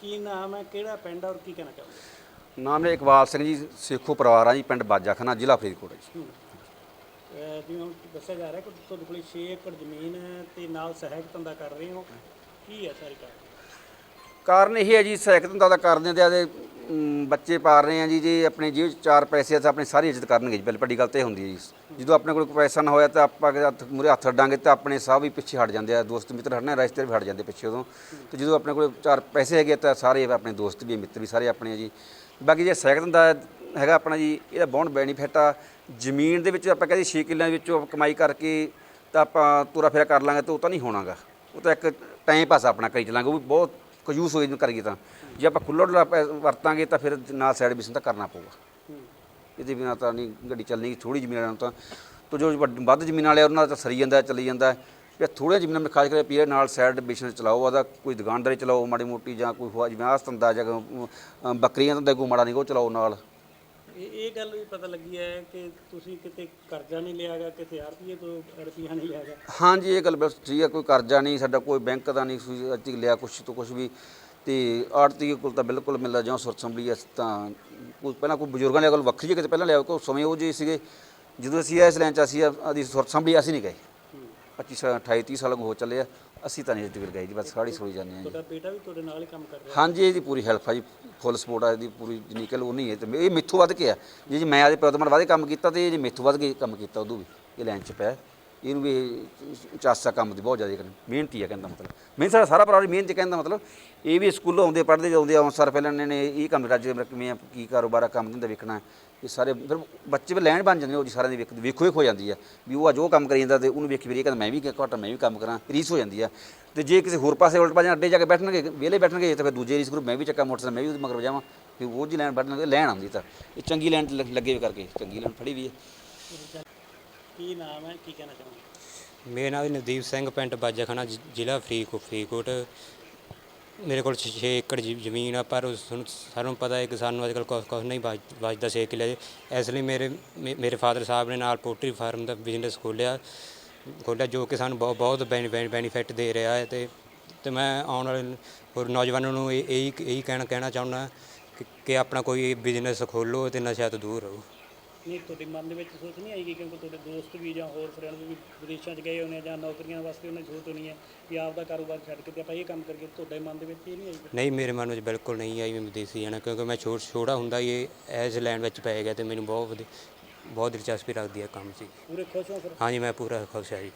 ਕੀ ਨਾਮ ਹੈ ਕਿਹੜਾ ਪਿੰਡ ਔਰ ਕੀ ਕਹਿਣਾ ਚਾਹੋਗੇ? ਨਾਮ ਹੈ ਇਕਬਾਲ ਸਿੰਘ ਜੀ ਸੇਖੋ ਪਰਿਵਾਰ ਆ ਜੀ ਪਿੰਡ ਬਾਜਾਖਾਨਾ ਜ਼ਿਲ੍ਹਾ ਫਰੀਦਕੋਟ ਜੀ। ਅਹ ਜਿਵੇਂ ਹੁਣ ਦੱਸਿਆ ਜਾ ਰਿਹਾ ਕਿ ਤੁਹਾਡੇ ਕੋਲ 6 ਏਕੜ ਜ਼ਮੀਨ ਹੈ ਤੇ ਨਾਲ ਸਹਾਇਕ ਧੰਦਾ ਕਰ ਰਹੇ ਹੋ। ਕੀ ਹੈ ਸਾਰੀ ਗੱਲ ਕਾਰਨ ਇਹ ਹੈ ਜੀ ਸਹਾਇਕ ਧੰਦਾ ਤਾਂ ਕਰਦੇ ਤੇ ਆਦੇ ਬੱਚੇ ਪਾਲ ਰਹੇ ਆ ਜੀ, ਜੇ ਆਪਣੇ ਜੇਬ ਚਾਰ ਪੈਸੇ ਆ ਤਾਂ ਆਪਣੀ ਸਾਰੀ ਇੱਜ਼ਤ ਕਰਨਗੇ ਜੀ ਪਹਿਲੀ ਵੱਡੀ ਗੱਲ ਤਾਂ ਇਹ ਹੁੰਦੀ ਹੈ ਜੀ। ਜਦੋਂ ਆਪਣੇ ਕੋਲ ਕੋਈ ਪੈਸਾ ਨਾ ਹੋਇਆ ਤਾਂ ਆਪਾਂ ਅਗਰ ਹੱਥ ਮੂਰੇ ਹੱਥ ਅੱਡਾਂਗੇ ਤਾਂ ਆਪਣੇ ਸਾਹ ਵੀ ਪਿੱਛੇ ਹਟ ਜਾਂਦੇ ਆ, ਦੋਸਤ ਮਿੱਤਰ ਹਟਣਾ ਰਿਸ਼ਤੇ ਵੀ ਹਟ ਜਾਂਦੇ ਪਿੱਛੇ ਉਦੋਂ। ਤੇ ਜਦੋਂ ਆਪਣੇ ਕੋਲ ਚਾਰ ਪੈਸੇ ਹੈਗੇ ਤਾਂ ਸਾਰੇ ਆਪਣੇ ਦੋਸਤ ਵੀ ਮਿੱਤਰ ਵੀ ਸਾਰੇ ਆਪਣੇ ਆ ਜੀ। ਬਾਕੀ ਜੇ ਸਹਾਇਕ ਧੰਦਾ ਹੈਗਾ ਆਪਣਾ ਜੀ, ਇਹਦਾ ਬਹੁਤ ਬੈਨੀਫਿਟ ਆ। ਜ਼ਮੀਨ ਦੇ ਵਿੱਚ ਆਪਾਂ ਕਹਿੰਦੇ 6 ਕਿੱਲਿਆਂ ਵਿੱਚੋਂ ਕਮਾਈ ਕਰਕੇ ਤਾਂ ਆਪਾਂ ਤੁਰਾ ਫੇਰਾ ਕਰ ਲਾਂਗੇ ਤਾਂ ਉਹ ਤਾਂ ਨਹੀਂ ਹੋਣਾਗਾ। ਉਹ ਤਾਂ ਇੱਕ ਟਾਈਮ ਪਾਸ ਆਪਣਾ, ਕਰੀ ਚਲਾਂਗੇ। ਉਹ ਵੀ ਬਹੁਤ ਕਯੂਸ ਹੋਏ ਨੂੰ ਕਰੀਏ ਤਾਂ। ਜੇ ਆਪਾਂ ਖੁੱਲ੍ਹਾ ਡੁੱਲਾ ਪੈ- ਵਰਤਾਂਗੇ ਤਾਂ ਫਿਰ ਨਾਲ ਸਾਈਡ ਬਿਜ਼ਨਸ ਤਾਂ ਕਰਨਾ ਪਊਗਾ। ਇਹਦੇ ਬਿਨਾਂ ਤਾਂ ਨਹੀਂ, ਗੱਡੀ ਚੱਲਣੀ ਥੋੜੀ ਜ਼ਮੀਨ ਵਾਲਿਆਂ ਨੂੰ ਤਾਂ। ਤੋ ਜੋ ਵੱਡ- ਵੱਧ ਜ਼ਮੀਨ ਵਾਲੇ ਉਹਨਾਂ ਦਾ ਤਾਂ ਸਰੀ ਜਾਂਦਾ, ਚੱਲੀ ਜਾਂਦਾ। ਜਾਂ ਥੋੜ੍ਹੀਆਂ ਜ਼ਮੀਨਾਂ ਵਿੱਚ ਖਾਸ ਕਰਕੇ ਪੀਏ ਨਾਲ ਸਾਈਡ ਬਿਜ਼ਨਸ ਚਲਾਓ ਉਹਦਾ ਕੋਈ ਦੁਕਾਨਦਾਰੀ ਚਲਾਓ ਮਾੜੀ ਮੋਟੀ ਜਾਂ ਕੋਈ ਹੋਰ ਜਿਵੇਂ ਆਸ ਧੰਦਾ ਜਾਂ ਬੱਕਰੀਆਂ ਦਾ ਕੋਈ ਮਾੜਾ ਨਹੀਂ, ਉਹ ਚਲਾਓ ਨਾਲ। ਇਹ ਇਹ ਗੱਲ ਵੀ ਪਤਾ ਲੱਗੀ ਹੈ ਕਿ ਤੁਸੀਂ ਕਿਤੇ ਕਰਜ਼ਾ ਨਹੀਂ ਲਿਆਗਾ ਕਿਸੇ ਆਰਪੀਏ ਤੋਂ ਰੁਪਈਆ ਨਹੀਂ ਲਿਆਗਾ ਹਾਂਜੀ ਇਹ ਗੱਲ ਬਸ ਠੀਕ ਹੈ ਕੋਈ ਕਰਜ਼ਾ ਨਹੀਂ ਸਾਡਾ ਕੋਈ ਬੈਂਕ ਦਾ ਨਹੀਂ ਕੋਈ ਅੱਜ ਲਿਆ ਕੁਛ ਤੋਂ ਕੁਛ ਵੀ। ਤੇ ਆੜਤੀ ਕੋਲ ਤਾਂ ਬਿਲਕੁਲ ਮਿਲਦਾ ਜਿਉਂ ਸੁਰ ਸੰਭਲੀ ਅਸ ਤਾਂ ਕੋਈ ਪਹਿਲਾਂ ਕੋਈ ਬਜ਼ੁਰਗਾਂ ਦੇ ਕੋਲ ਵੱਖਰੀ ਕਿਤੇ ਪਹਿਲਾਂ ਲਿਆ ਕੋਈ ਸਮੇਂ ਉਹ ਜਿਹੇ ਸੀਗੇ ਜਦੋਂ ਅਸੀਂ ਇਸ ਲਾਈਨ 'ਚ ਅਸੀਂ ਆਦੀ ਸੁਰ ਸੰਭਲੀ ਅਸੀਂ ਨਹੀਂ ਗਏ। 25 ਸਾਲ 28 30 ਸਾਲ ਹੋ ਚੱਲੇ ਆ ਅਸੀਂ ਤਾਂ ਨਹੀਂ ਤੱਕ ਗਏ ਜੀ ਬਸ ਸਾੜੀ ਸੋਈ ਜਾਂਦੇ ਆ ਜੀ। ਤੁਹਾਡਾ ਬੇਟਾ ਵੀ ਤੁਹਾਡੇ ਨਾਲ ਹੀ ਕੰਮ ਕਰ ਰਿਹਾ। ਹਾਂਜੀ ਇਹਦੀ ਪੂਰੀ ਹੈਲਪ ਆ ਜੀ ਫੁੱਲ ਸਪੋਰਟ ਆ ਇਹਦੀ ਪੂਰੀ, ਜਿੰਨੀ ਉਹ ਨਹੀਂ ਹੈ ਤੇ ਇਹ ਮਿੱਥੋਂ ਵੱਧ ਕੇ ਆ। ਜੇ ਜੀ ਮੈਂ ਆਦੇ ਪਿਓ ਤੋਂ ਵੱਧ ਕੰਮ ਕੀਤਾ ਤੇ ਇਹ ਜੇ ਮੈਥੋਂ ਵੱਧ ਕੇ ਕੰਮ ਕੀਤਾ, ਉਦੋਂ ਵੀ ਇਹ ਲਾਈਨ 'ਚ ਪਿਆ। ਇਹਨੂੰ ਵੀ ਇਹ ਚਾਸਾ ਕੰਮ ਦੀ ਬਹੁਤ ਜ਼ਿਆਦਾ ਕਰਨ। ਮਿਹਨਤੀ ਆ ਕਹਿੰਦਾ ਮਤਲਬ। ਮਿਹਨਤ ਸਾਡਾ ਸਾਰਾ ਪਰਿਵਾਰ ਮਿਹਨਤ ਕਹਿੰਦਾ ਮਤਲਬ, ਇਹ ਵੀ ਸਕੂਲੋਂ ਆਉਂਦੇ ਪੜ੍ਹਦੇ ਆਉਂਦੇ ਆਉਂ ਸਾਰ ਪਹਿਲਾਂ ਇਹਨਾਂ ਨੇ ਇਹ ਕੰਮ ਰੱਜ ਮੇਰਾ ਕਿਵੇਂ ਕੀ ਕਾਰੋਬਾਰ ਆ, ਕੰਮ ਦਿੰਦਾ ਵੇਖਣਾ। ਇਹ ਸਾਰੇ ਫਿਰ ਬੱਚੇ ਵੀ ਲੈਣ ਬਣ ਜਾਂਦੇ ਉਹ ਜੀ ਸਾਰਿਆਂ ਦੀ ਵੇਖ ਵੇਖੋ ਵੇਖ ਹੋ ਜਾਂਦੀ ਆ ਵੀ ਉਹ ਅੱਜ ਉਹ ਕੰਮ ਕਰੀ ਜਾਂਦਾ ਤੇ ਉਹਨੂੰ ਵੇਖੀ ਫਿਰ ਇਹ ਕਹਿੰਦਾ ਮੈਂ ਵੀ ਘੱਟ ਮੈਂ ਵੀ ਕੰਮ ਕਰਾਂ, ਰੀਸ ਹੋ ਜਾਂਦੀ ਆ। ਤੇ ਜੇ ਕਿਸੇ ਹੋਰ ਪਾਸੇ ਉਲਟ ਪਾਸੇ ਅੱਡੇ ਜਾ ਕੇ ਬੈਠਣਗੇ, ਵਿਹਲੇ ਬੈਠਣਗੇ, ਤਾਂ ਫਿਰ ਦੂਜੇ ਰੀਸ ਗਰੁੱਪ ਮੈਂ ਵੀ ਚੱਕਾ ਮੋਟਰਸਾਈਕਲ, ਮੈਂ ਵੀ ਉਹਦੇ ਮਗਰ ਜਾਵਾਂ ਫਿਰ ਉਹ ਜੀ ਲੈਣ ਬੈਠਣਗੇ ਲੈਣ ਆਉਂਦੀ ਤਾਂ। ਇਹ ਚੰਗੀ ਲੈਣ 'ਚ ਲੱਗੇ ਵੀ ਕਰਕੇ, ਚੰਗੀ ਲੈਣ ਫੜੀ ਵੀ ਹੈ ਕੀ ਨਾਮ ਹੈ? ਕੀ ਕਹਿਣਾ ਚਾਹੋਗੇ? ਮੇਰਾ ਨਾਮ ਨਵਦੀਪ ਸਿੰਘ ਪਿੰਡ ਬਾਜਾਖਾਨਾ ਜ਼ਿ- ਜ਼ਿਲ੍ਹਾ ਫਰੀਦਕੋਟ ਫਰੀਦਕੋਟ। ਮੇਰੇ ਕੋਲ 6 ਏਕੜ ਜ਼ਮੀ- ਜ਼ਮੀਨ ਆ, ਪਰ ਉਸ ਨੂੰ ਸਾਨੂੰ ਪਤਾ ਹੈ ਕਿ ਸਾਨੂੰ ਅੱਜਕੱਲ ਕੁਛ ਕੁਛ ਨਹੀਂ ਬਚ- ਬਚਦਾ 6 ਕਿੱਲੇ ਇਸ ਲਈ ਮੇਰੇ, ਮੇ- ਮੇਰੇ ਫਾਦਰ ਸਾਹਿਬ ਨੇ ਨਾਲ ਪੋਲਟਰੀ ਫਾਰਮ ਦਾ ਬਿਜ਼ਨਸ ਖੋਲ੍ਹਿਆ ਖੋਲ੍ਹਿਆ, ਜੋ ਕਿ ਸਾਨੂੰ ਬਹੁਤ ਬਹੁਤ ਬੈਨੀ- ਬੈਨੀ- ਬੈਨੀਫਿਟ ਦੇ ਰਿਹਾ ਹੈ ਤੇ ਤੇ ਮੈਂ ਆਉਣ ਵਾਲੇ ਹੋਰ ਨੌਜਵਾਨਾਂ ਨੂੰ ਇਹ, ਇਹੀ ਇਹੀ ਕਹਿਣਾ ਕਹਿਣਾ ਚਾਹੁੰਦਾ ਕਿ ਕਿ ਆਪਣਾ ਕੋਈ ਬਿਜ਼ਨਸ ਖੋਲ੍ਹੋ ਤੇ ਨਸ਼ਿਆਂ ਤੋਂ ਦੂਰ ਰਹੋ। ਨਹੀਂ ਤੁਹਾਡੇ ਮਨ ਦੇ ਵਿੱਚ ਸੋਚ ਨਹੀਂ ਆਈ ਕਿ ਕਿਉਂਕਿ ਤੁਹਾਡੇ ਦੋਸਤ ਵੀ ਜਾਂ ਹੋਰ ਫਰੈਂਡ ਵੀ ਵਿਦੇਸ਼ਾਂ 'ਚ ਗਏ ਹੋਣੇ ਆ ਜਾਂ ਨੌਕਰੀਆਂ ਵਾਸਤੇ ਉਹਨਾਂ ਸੋਚ ਹੋਣੀ ਹੈ ਕਿ ਆਪ ਦਾ ਕਾਰੋਬਾਰ ਛੱਡ ਕੇ ਤੇ ਆਪਾਂ ਇਹ ਕੰਮ ਕਰੀਏ ਤੁਹਾਡੇ ਮਨ ਦੇ ਵਿੱਚ ਇਹ ਨਹੀਂ ਆਈ ਨਹੀਂ ਮੇਰੇ ਮਨ ਵਿੱਚ ਬਿਲਕੁਲ ਨਹੀਂ ਆਈ ਮੈਂ ਵਿਦੇਸ਼ੀ ਜਾਣਾ ਕਿਉਂਕਿ ਮੈਂ ਛੋਟ ਛੋਟਾ ਹੁੰਦਾ ਹੀ ਇਹ ਐਜ਼ ਲੈਂਡ ਵਿੱਚ ਪੈ ਗਿਆ ਤੇ ਮੈਨੂੰ ਬਹੁਤ ਵਧੀ- ਬਹੁਤ ਦਿਲਚਸਪੀ ਰੱਖਦੀ ਹੈ ਕੰਮ 'ਚ। ਪੂਰੇ ਖੁਸ਼ ਹੋ ਫਿਰ? ਹਾਂਜੀ ਮੈਂ ਪੂਰਾ ਖੁਸ਼ ਹਾਂ ਜੀ।